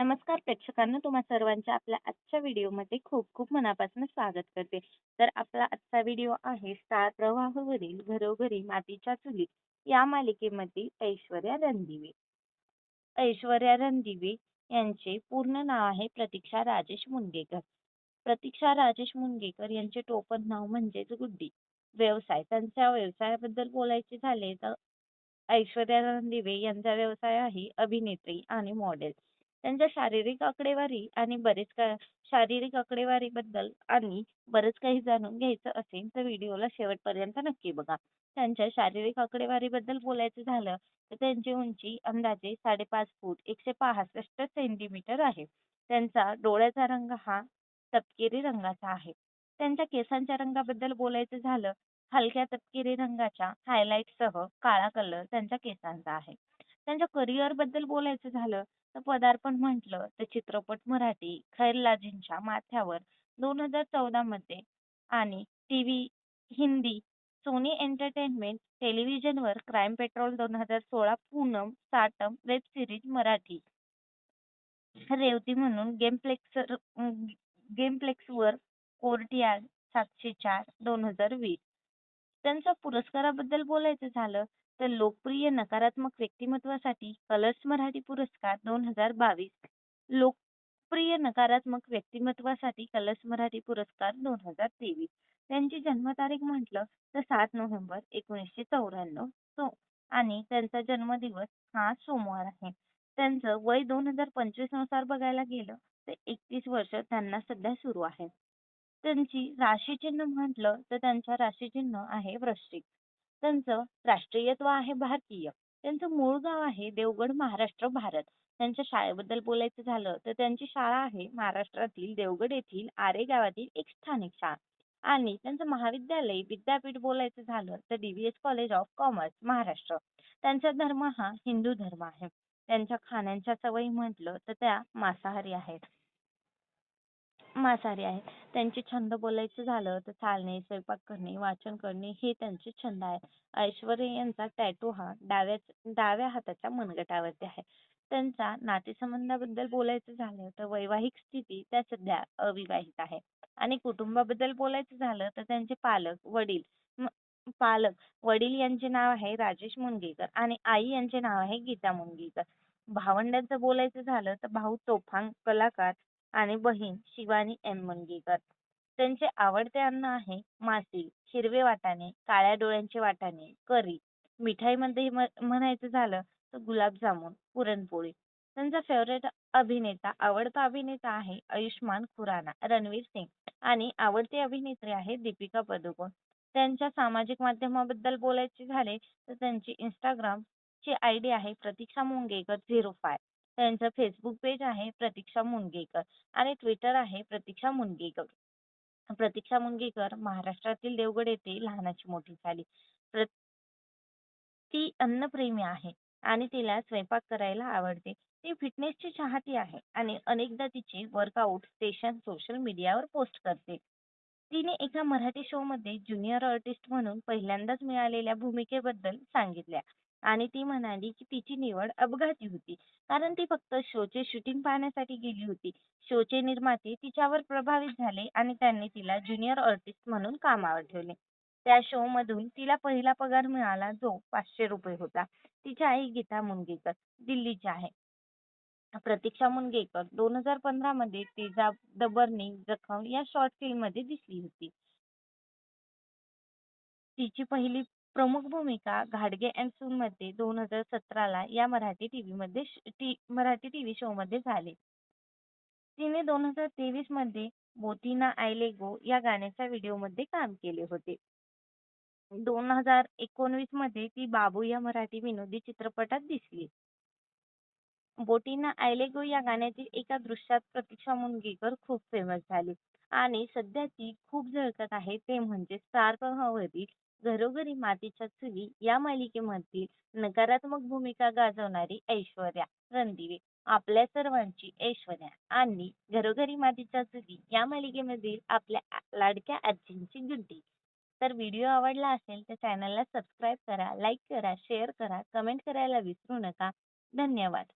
नमस्कार प्रेक्षकांनो तुम्हा सर्वांच्या आपल्या आजच्या व्हिडिओमध्ये खूप खूप मनापासून स्वागत करते. तर आपला आजचा व्हिडिओ आहे स्टार प्रवाहवरील घरोघरी मातीच्या चुली या मालिकेमध्ये ऐश्वर्या रणदिवे. ऐश्वर्या रणदिवे यांचे पूर्ण नाव आहे प्रतीक्षा राजेश मुंडेकर प्रतीक्षा राजेश मुंडेकर यांचे टोपण नाव म्हणजेच गुड्डी. व्यवसाय त्यांच्या व्यवसायाबद्दल बोलायचे झाले तर ऐश्वर्या रणदिवे यांचा व्यवसाय आहे अभिनेत्री आणि मॉडेल त्यांच्या शारीरिक आकडेवारी आणि बरेच का शारीरिक आकडेवारी बद्दल आणि बरंच काही जाणून घ्यायचं असेल तर व्हिडिओला शेवटपर्यंत नक्की बघा. त्यांच्या शारीरिक आकडेवारी बद्दल बोलायचं झालं तर त्यांची उंची अंदाजे साडेपाच फूट एकशे पासष्ट सेंटीमीटर आहे. त्यांचा डोळ्याचा रंग हा तपकिरी रंगाचा आहे. त्यांच्या केसांच्या रंगाबद्दल बोलायचं झालं हलक्या तपकिरी रंगाच्या हायलाइट सह काळा कलर त्यांच्या केसांचा आहे. त्यांच्या करिअरबद्दल बोलायचं झालं तर पदार्पण म्हटलं तर चित्रपट मराठी खैरलाजींच्या माथ्यावर दोन हजार चौदा मध्ये आणि टीव्ही हिंदी सोनी एंटरटेनमेंट वर crime पेट्रोल दोन हजार सोळा पूनम साटम वेब series मराठी. रेवती म्हणून गेमप्लेक्स गेमप्लेक्सवर कोर्टियार सातशे चार दोन हजार वीस. त्यांच्या पुरस्काराबद्दल बोलायचं झालं तर लोकप्रिय नकारात्मक व्यक्तिमत्वासाठी कलर्स मराठी पुरस्कार दोन हजार बावीस. लोकप्रिय नकारात्मक व्यक्तिमत्वासाठी कलर्स मराठी पुरस्कार दोन हजार तेवीस. त्यांची जन्मतारीख म्हटलं तर सात नोव्हेंबर एकोणीसशे चौऱ्याण्णव. तो आणि त्यांचा जन्मदिवस हा सोमवार आहे. त्यांचं वय दोन हजार पंचवीसनुसार बघायला गेलं तर एकतीस वर्ष त्यांना सध्या सुरू आहे. त्यांची राशीचिन्ह म्हटलं तर त्यांचं राशीचिन्ह आहे वृश्चिक. त्यांचं राष्ट्रीयत्व आहे भारतीय. त्यांचं मूळ गाव आहे देवगड महाराष्ट्र भारत. त्यांच्या शाळेबद्दल बोलायचं झालं तर त्यांची शाळा आहे महाराष्ट्रातील देवगड येथील आरे गावातील एक स्थानिक शाळा. आणि त्यांचं महाविद्यालय विद्यापीठ बोलायचं झालं तर DVS college of commerce Maharashtra. त्यांचा धर्म हा हिंदू धर्म आहे. त्यांच्या खाण्याच्या सवयी म्हटलं तर त्या मांसाहारी आहेत. मांसाहारी आहेत. त्यांचे छंद बोलायचं झालं तर चालणे स्वयंपाक करणे वाचन करणे हे त्यांचे छंद आहेत ऐश्वर्या यांचा टॅटू हा डाव्या डाव्या हाताच्या मनगटावरती आहे. त्यांचा नातेसंबंधाबद्दल बोलायचं झालं तर वैवाहिक स्थिती त्या सध्या अविवाहित आहे. आणि कुटुंबाबद्दल बोलायचं झालं तर त्यांचे पालक वडील पालक वडील यांचे नाव आहे राजेश मुणगेकर आणि आई यांचे नाव आहे गीता मुणगेकर. भावंडांचं बोलायचं झालं तर भाऊ तोफान कलाकार आणि बहीण शिवानी एम मुनगेकर. त्यांचे आवडते अन्न आहे मासे हिरवे वाटाणे काळ्या डोळ्यांचे वाटाणे करी. मिठाईमध्ये म्हणायचं झालं तर गुलाबजामुन पुरणपोळी. त्यांचा favorite अभिनेता आवडता अभिनेता आहे आयुष्मान खुराना रणवीर सिंग. आणि आवडती अभिनेत्री आहे दीपिका पदुकोण. त्यांच्या सामाजिक माध्यमाबद्दल बोलायचे झाले तर त्यांची इंस्टाग्राम ची ID आहे प्रतीक्षा मुंगेकर झिरो फाय. त्यांचं फेसबुक पेज आहे प्रतीक्षा मुणगेकर आणि ट्विटर आहे प्रतीक्षा मुणगेकर. प्रतीक्षा मुणगेकर महाराष्ट्रातील देवगड येथे लहानाची मोठी झाली. प्र ती अन्नप्रेमी आहे आणि तिला स्वयंपाक करायला आवडते. ती fitness ची चाहती आहे आणि अनेकदा तिचे workout session social media वर post करते. तिने एका मराठी show मध्ये junior artist म्हणून पहिल्यांदाच मिळालेल्या भूमिकेबद्दल सांगितल्या. आणि ती म्हणाली की तिची निवड अपघाती होती. कारण ती फक्त शोचे शूटिंग पाहण्यासाठी गेली होती. शोचे निर्माते तिच्यावर प्रभावित झाले आणि त्यांनी तिला ज्युनियर आर्टिस्ट म्हणून कामावर ठेवले. त्या शो मधून तिला पहिला पगार मिळाला जो पाचशे रुपये होता. तिची आई गीता मुनगेकर दिल्लीची आहे. प्रतीक्षा मुनगेकर दोन हजार पंधरा मध्ये तिचा द जखम या शॉर्ट फिल्ममध्ये दिसली होती. तिची पहिली प्रमुख भूमिका घाडगे and सून मध्ये दोन हजार सतराला या मराठी TV मध्ये मराठी TV show मध्ये झाले. तिने दोन हजार तेवीसमध्ये मोती ना आयले गो या गाण्याच्या video मध्ये काम केले होते. दोन हजार एकोणवीसमध्ये ती बाबू या मराठी विनोदी चित्रपटात दिसली. बोटी ना आयले गो या गाण्यातील एका दृश्यात प्रतीक्षा मुणगेकर खूप famous झाली. आणि सध्या ती खूप झळकत आहे ते म्हणजे star प्रवाहावरील घरोघरी मातीच्या चुली या मालिकेमध्ये नकारात्मक भूमिका गाजवणारी ऐश्वर्या रणदिवे. आपल्या सर्वांची ऐश्वर्या आणि घरोघरी मातीच्या चुली या मालिकेमधील आपल्या लाडक्या आजींची गुड्डी. तर व्हिडिओ आवडला असेल तर चॅनलला सबस्क्राईब करा लाईक करा शेअर करा कमेंट करायला विसरू नका. धन्यवाद.